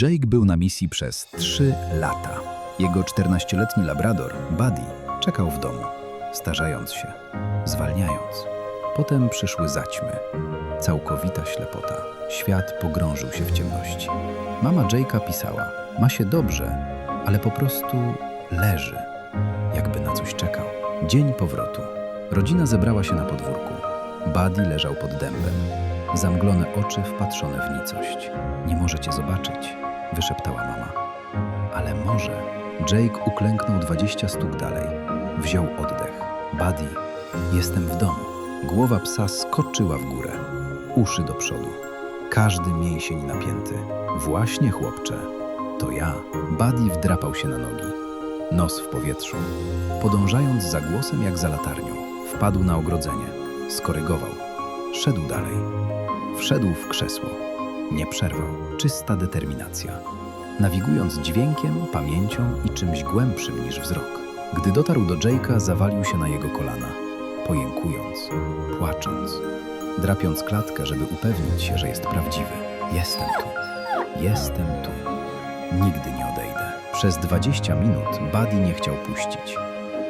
Jake był na misji przez trzy lata. Jego 14-letni labrador, Buddy, czekał w domu, starzając się, zwalniając. Potem przyszły zaćmy. Całkowita ślepota. Świat pogrążył się w ciemności. Mama Jake'a pisała: Ma się dobrze, ale po prostu leży, jakby na coś czekał. Dzień powrotu. Rodzina zebrała się na podwórku. Buddy leżał pod dębem. Zamglone oczy wpatrzone w nicość. Możecie zobaczyć, wyszeptała mama. Ale może. Jake uklęknął dwadzieścia stóp dalej. Wziął oddech. Buddy, jestem w domu. Głowa psa skoczyła w górę. Uszy do przodu. Każdy mięsień napięty. Właśnie, chłopcze. To ja. Buddy wdrapał się na nogi. Nos w powietrzu. Podążając za głosem jak za latarnią, wpadł na ogrodzenie. Skorygował. Szedł dalej. Wszedł w krzesło. Nie przerwał. Czysta determinacja. Nawigując dźwiękiem, pamięcią i czymś głębszym niż wzrok. Gdy dotarł do Jake'a, zawalił się na jego kolana, pojękując, płacząc, drapiąc klatkę, żeby upewnić się, że jest prawdziwy. Jestem tu. Jestem tu. Nigdy nie odejdę. Przez 20 minut Buddy nie chciał puścić.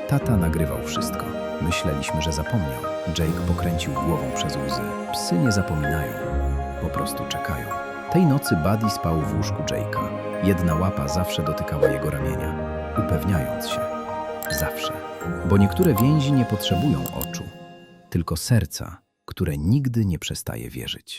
Tata nagrywał wszystko. Myśleliśmy, że zapomniał. Jake pokręcił głową przez łzy. Psy nie zapominają, po prostu czekają. Tej nocy Buddy spał w łóżku Jake'a. Jedna łapa zawsze dotykała jego ramienia, upewniając się. Zawsze. Bo niektóre więzi nie potrzebują oczu, tylko serca, które nigdy nie przestaje wierzyć.